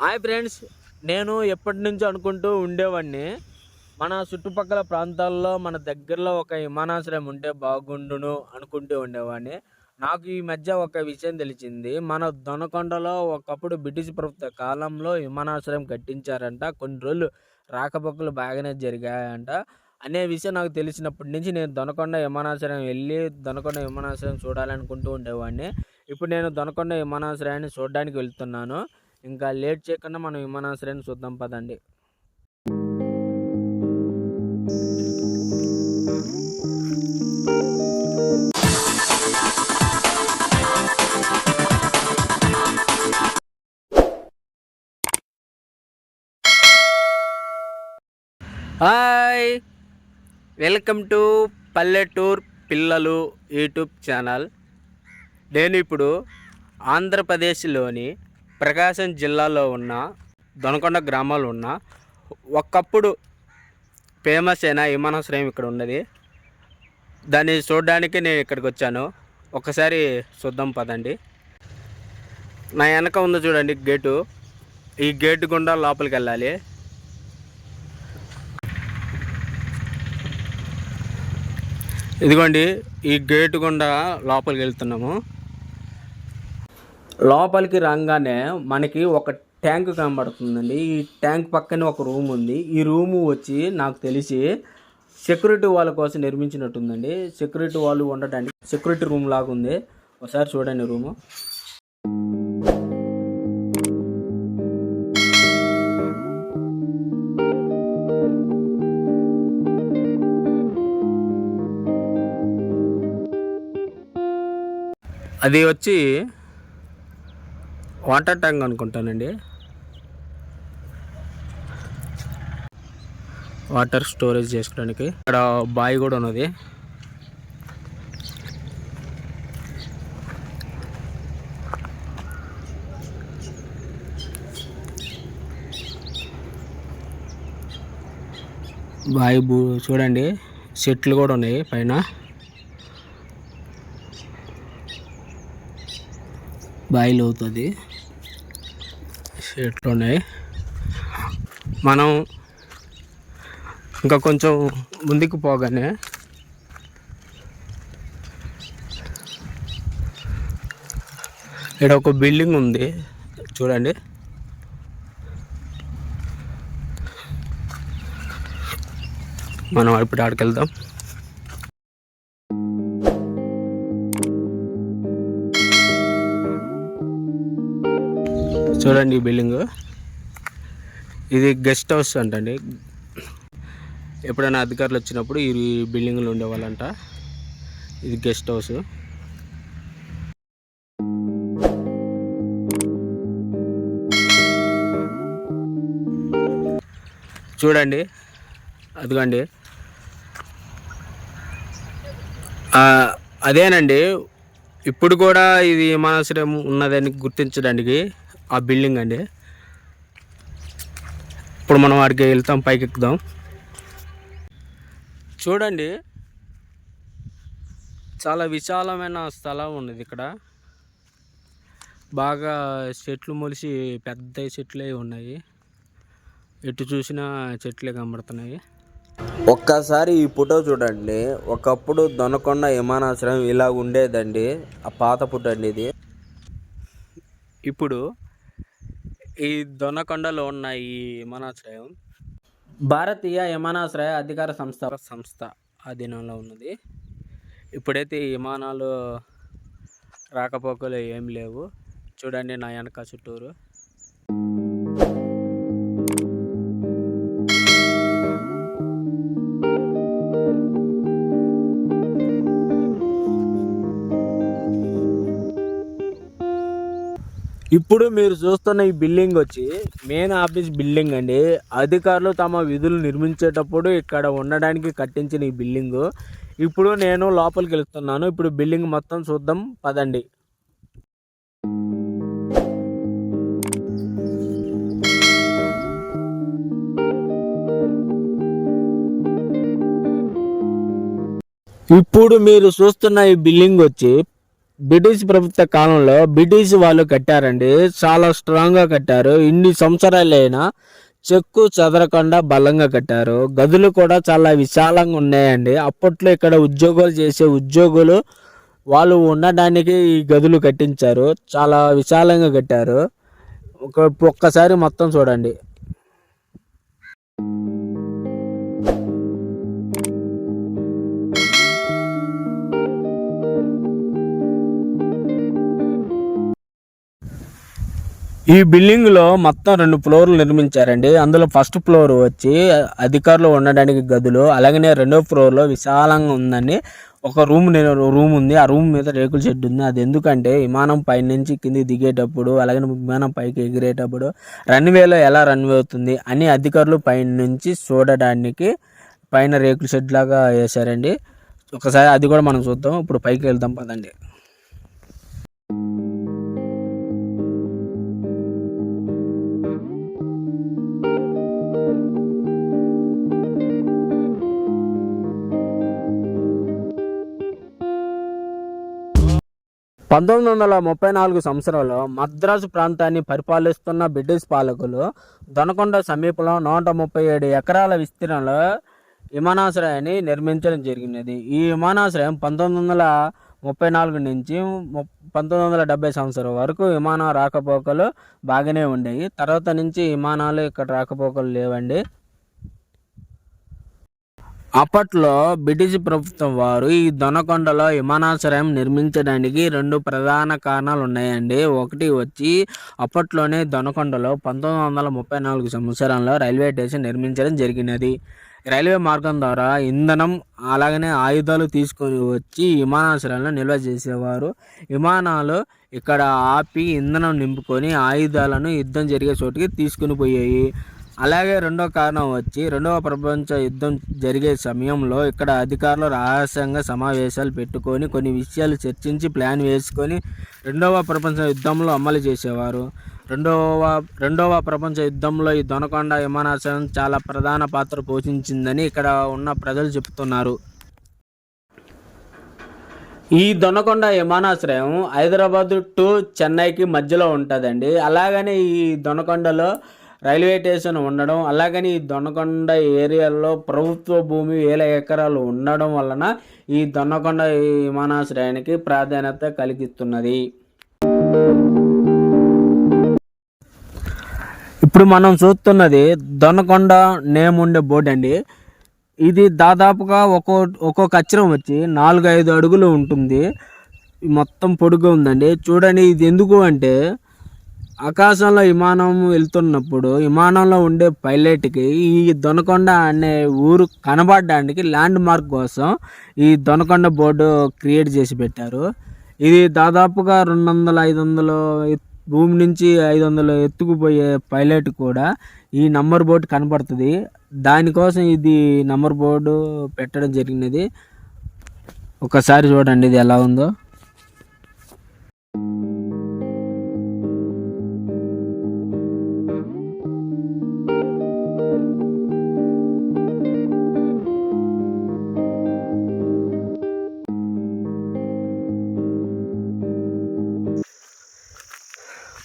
Hi friends నేను ఎప్పటి నుంచో అనుకుంటూ ఉండేవాడిని. మన చుట్టుపక్కల ప్రాంతాల్లో మన దగ్గరలో ఒక విమానాశ్రయం ఉంటే బాగుండును అనుకుంటూ ఉండేవాడిని. నాకు ఈ మధ్య ఒక విషయం తెలిసింది. మన దొనకొండలో ఒకప్పుడు బ్రిటిష్ ప్రభుత్వ కాలంలో విమానాశ్రయం కట్టించారంట. కొన్ని రోజులు రాకపోకలు బాగానే జరిగాయంట. అనే విషయం నాకు తెలిసినప్పటి నుంచి నేను దొనకొండ విమానాశ్రయం వెళ్ళి దొనకొండ విమానాశ్రయం చూడాలనుకుంటూ ఉండేవాడిని. ఇప్పుడు నేను దొనకొండ విమానాశ్రయాన్ని చూడడానికి వెళ్తున్నాను. ఇంకా లేట్ చేయకుండా మనం విమానాశ్రయాన్ని చూద్దాం పదండి. హాయ్! వెల్కమ్ టు పల్లెటూర్ పిల్లలు యూట్యూబ్ ఛానల్. నేను ఇప్పుడు ఆంధ్రప్రదేశ్లోని ప్రకాశం జిల్లాలో ఉన్న దొనకొండ గ్రామంలో ఉన్న ఒకప్పుడు ఫేమస్ అయిన విమానాశ్రయం ఇక్కడ ఉన్నది. దాన్ని చూడడానికి నేను ఇక్కడికి వచ్చాను. ఒకసారి చూద్దాం పదండి. నా వెనక ఉంది చూడండి గేటు. ఈ గేటు గుండా లోపలికి వెళ్ళాలి. ఇదిగోండి ఈ గేటు గుండా లోపలికి వెళ్తున్నాము. లోపలికి రాగానే మనకి ఒక ట్యాంక్ కనబడుతుందండి. ఈ ట్యాంక్ పక్కనే ఒక రూమ్ ఉంది. ఈ రూము వచ్చి నాకు తెలిసి సెక్యూరిటీ వాళ్ళ కోసం నిర్మించినట్టుందండి. సెక్యూరిటీ వాళ్ళు ఉండటానికి సెక్యూరిటీ రూమ్ లాగా ఉంది. ఒకసారి చూడండి రూము. అది వచ్చి వాటర్ ట్యాంక్ అనుకుంటానండి. వాటర్ స్టోరేజ్ చేసుకోవడానికి. ఇక్కడ బావి కూడా ఉన్నది. బావి బూ చూడండి. చెట్లు కూడా ఉన్నాయి పైన. బాయిల్ అవుతుంది చెట్లు ఉన్నాయి మనం ఇంకా కొంచెం ముందుకు పోగానే ఇక్కడ ఒక బిల్డింగ్ ఉంది. చూడండి. మనం ఇప్పుడు ఆడికి వెళ్దాం. చూడండి ఈ బిల్డింగ్. ఇది గెస్ట్ హౌస్ అంటండి. ఎప్పుడైనా అధికారులు వచ్చినప్పుడు ఈ బిల్డింగ్లో ఉండేవాళ్ళంట. ఇది గెస్ట్ హౌస్. చూడండి. అదిగండి. అదేనండి. ఇప్పుడు కూడా ఇది విమానాశ్రయం ఉన్నదని గుర్తించడానికి ఆ బిల్డింగ్ అండి. ఇప్పుడు మనం వాడికి వెళ్తాం పైకి ఎక్కుదాం. చూడండి. చాలా విశాలమైన స్థలం ఉన్నది ఇక్కడ. బాగా చెట్లు మొలిసి పెద్ద చెట్లే ఉన్నాయి. ఎటు చూసినా చెట్లే కనబడుతున్నాయి. ఒక్కసారి ఈ ఫోటో చూడండి. ఒకప్పుడు దొనకొండ విమానాశ్రయం ఇలా ఉండేదండి. ఆ పాత ఫోటో అండి ఇది. ఇప్పుడు ఈ దొనకొండలో ఉన్న ఈ విమానాశ్రయం భారతీయ విమానాశ్రయ అధికార సంస్థ సంస్థ ఆధీనంలో ఉన్నది. ఇప్పుడైతే ఈ విమానాలు రాకపోకలు ఏం లేవు. చూడండి నా వెనక చుట్టూరు. ఇప్పుడు మీరు చూస్తున్న ఈ బిల్డింగ్ వచ్చి మెయిన్ ఆఫీస్ బిల్డింగ్ అండి. అధికారులు తమ విధులు నిర్మించేటప్పుడు ఇక్కడ ఉండడానికి కట్టించిన ఈ బిల్డింగ్. ఇప్పుడు నేను లోపలికి వెళ్తున్నాను. ఇప్పుడు బిల్డింగ్ మొత్తం చూద్దాం. పదండి. ఇప్పుడు మీరు చూస్తున్న ఈ బిల్డింగ్ వచ్చి బ్రిటిష్ ప్రభుత్వ కాలంలో బ్రిటిష్ వాళ్ళు కట్టారండి. చాలా స్ట్రాంగ్గా కట్టారు. ఇన్ని సంవత్సరాలైనా చెక్కు చెదరకుండా బలంగా కట్టారు. గదులు కూడా చాలా విశాలంగా ఉన్నాయండి. అప్పట్లో ఇక్కడ ఉద్యోగాలు చేసే ఉద్యోగులు వాళ్ళు ఉండడానికి ఈ గదులు కట్టించారు. చాలా విశాలంగా కట్టారు. ఒక ఒక్కసారి మొత్తం చూడండి. ఈ బిల్డింగ్లో మొత్తం రెండు ఫ్లోర్లు నిర్మించారండి. అందులో ఫస్ట్ ఫ్లోర్ వచ్చి అధికారులు ఉండడానికి గదులు అలాగనే రెండో ఫ్లోర్లో విశాలంగా ఉందండి. ఒక రూమ్ రూమ్ ఉంది. ఆ రూమ్ మీద రేకుల షెడ్ ఉంది. అది ఎందుకంటే విమానం పైనుంచి కింది దిగేటప్పుడు అలాగే విమానం పైకి ఎగిరేటప్పుడు రన్వేలో ఎలా రన్వే అవుతుంది అని అధికారులు పైనుంచి చూడడానికి పైన రేకుల షెడ్ లాగా వేశారండి. ఒకసారి అది కూడా మనం చూద్దాం. ఇప్పుడు పైకి వెళ్దాం పదండి. పంతొమ్మిది వందల ముప్పై నాలుగు సంవత్సరంలో మద్రాసు ప్రాంతాన్ని పరిపాలిస్తున్న బ్రిటిష్ పాలకులు దొనకొండ సమీపంలో నూట ముప్పై ఏడు ఎకరాల విస్తీర్ణంలో విమానాశ్రయాన్ని నిర్మించడం జరిగినది. ఈ విమానాశ్రయం పంతొమ్మిది వందల ముప్పై నాలుగు నుంచి ము- పంతొమ్మిది వందల డెబ్బై సంవత్సరం వరకు విమాన రాకపోకలు బాగానే ఉండేవి. తర్వాత నుంచి విమానాలు ఇక్కడ రాకపోకలు లేవండి. అప్పట్లో బ్రిటిష్ ప్రభుత్వం వారు ఈ దొనకొండలో విమానాశ్రయం నిర్మించడానికి రెండు ప్రధాన కారణాలు ఉన్నాయండి. ఒకటి వచ్చి అప్పట్లోనే దొనకొండలో పంతొమ్మిది వందల ముప్పై నాలుగు సంవత్సరంలో రైల్వే స్టేషన్ నిర్మించడం జరిగినది. రైల్వే మార్గం ద్వారా ఇంధనం అలాగనే ఆయుధాలు తీసుకొని వచ్చి విమానాశ్రయంలో నిల్వ చేసేవారు. విమానాలు ఇక్కడ ఆపి ఇంధనం నింపుకొని ఆయుధాలను యుద్ధం జరిగే చోటుకి తీసుకుని పోయాయి. అలాగే రెండో కారణం వచ్చి రెండవ ప్రపంచ యుద్ధం జరిగే సమయంలో ఇక్కడ అధికారులు రహస్యంగా సమావేశాలు పెట్టుకొని కొన్ని విషయాలు చర్చించి ప్లాన్ వేసుకొని రెండవ ప్రపంచ యుద్ధంలో అమలు చేసేవారు. రెండవ రెండవ ప్రపంచ యుద్ధంలో ఈ దొనకొండ విమానాశ్రయం చాలా ప్రధాన పాత్ర పోషించిందని ఇక్కడ ఉన్న ప్రజలు చెబుతున్నారు. ఈ దొనకొండ విమానాశ్రయం హైదరాబాద్ టు చెన్నైకి మధ్యలో ఉంటుందండి. అలాగనే ఈ దొనకొండలో రైల్వే స్టేషన్ ఉండడం అలాగని ఈ దొనకొండ ఏరియాలో ప్రభుత్వ భూమి వేల ఎకరాలు ఉండడం వలన ఈ దొన్నకొండ విమానాశ్రయానికి ప్రాధాన్యత కలిగిస్తున్నది. ఇప్పుడు మనం చూస్తున్నది దొనకొండ నేమ్ ఉండే బోర్డు అండి. ఇది దాదాపుగా ఒక్కో ఒక్కొక్క అక్షరం వచ్చి నాలుగు ఐదు అడుగులు ఉంటుంది. మొత్తం పొడుగు ఉందండి. చూడండి ఇది ఎందుకు అంటే ఆకాశంలో విమానం వెళ్తున్నప్పుడు విమానంలో ఉండే పైలట్కి ఈ దొనకొండ అనే ఊరు కనబడడానికి ల్యాండ్ మార్క్ కోసం ఈ దొనకొండ బోర్డు క్రియేట్ చేసి పెట్టారు. ఇది దాదాపుగా రెండు వందల ఐదు వందలు భూమి నుంచి ఐదు వందలు ఎత్తుకుపోయే పైలట్ కూడా ఈ నంబర్ బోర్డు కనపడుతుంది దానికోసం ఇది నంబర్ బోర్డు పెట్టడం జరిగినది. ఒకసారి చూడండి ఇది ఎలా ఉందో.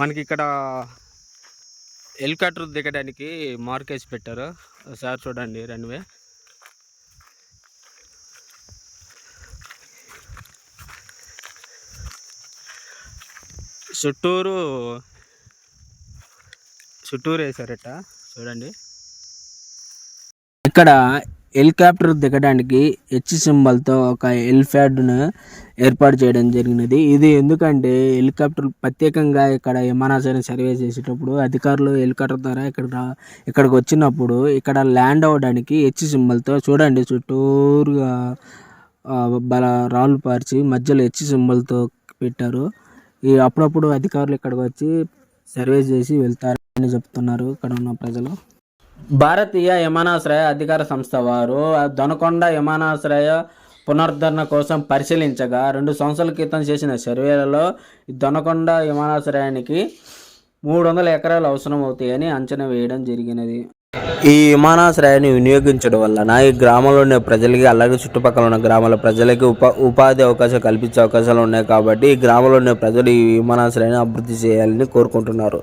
మనకి ఇక్కడ హెలికాప్టర్ దిగడానికి మార్కేజ్ పెట్టారు. సార్ చూడండి రన్వే చుట్టూరు చుట్టూరు వేసారట చూడండి. ఇక్కడ హెలికాప్టర్ దిగడానికి హెచ్ సింబల్తో ఒక హెలిప్యాడ్ను ఏర్పాటు చేయడం జరిగినది. ఇది ఎందుకంటే హెలికాప్టర్ ప్రత్యేకంగా ఇక్కడ విమానాశ్రయం సర్వే చేసేటప్పుడు అధికారులు హెలికాప్టర్ ద్వారా ఇక్కడ ఇక్కడికి వచ్చినప్పుడు ఇక్కడ ల్యాండ్ అవ్వడానికి హెచ్ సింబల్తో చూడండి చుట్టూరుగా బల రాళ్ళు పార్చి మధ్యలో హెచ్ సింబల్తో పెట్టారు. ఈ అప్పుడప్పుడు అధికారులు ఇక్కడికి వచ్చి సర్వే చేసి వెళ్తారని చెప్తున్నారు. ఇక్కడ ఉన్న ప్రజలు. భారతీయ విమానాశ్రయ అధికార సంస్థ వారు దొనకొండ విమానాశ్రయ పునరుద్ధరణ కోసం పరిశీలించగా రెండు సంవత్సరాల క్రితం చేసిన సర్వేలలో దొనకొండ విమానాశ్రయానికి మూడు వందల ఎకరాలు అవసరం అవుతాయని అంచనా వేయడం జరిగినది. ఈ విమానాశ్రయాన్ని వినియోగించడం వలన ఈ గ్రామంలో ఉన్న ప్రజలకి అలాగే చుట్టుపక్కల ఉన్న గ్రామాల ప్రజలకి ఉపా ఉపాధి అవకాశం కల్పించే అవకాశాలు ఉన్నాయి కాబట్టి ఈ గ్రామంలో ఉన్న ప్రజలు ఈ విమానాశ్రయాన్ని అభివృద్ధి చేయాలని కోరుకుంటున్నారు.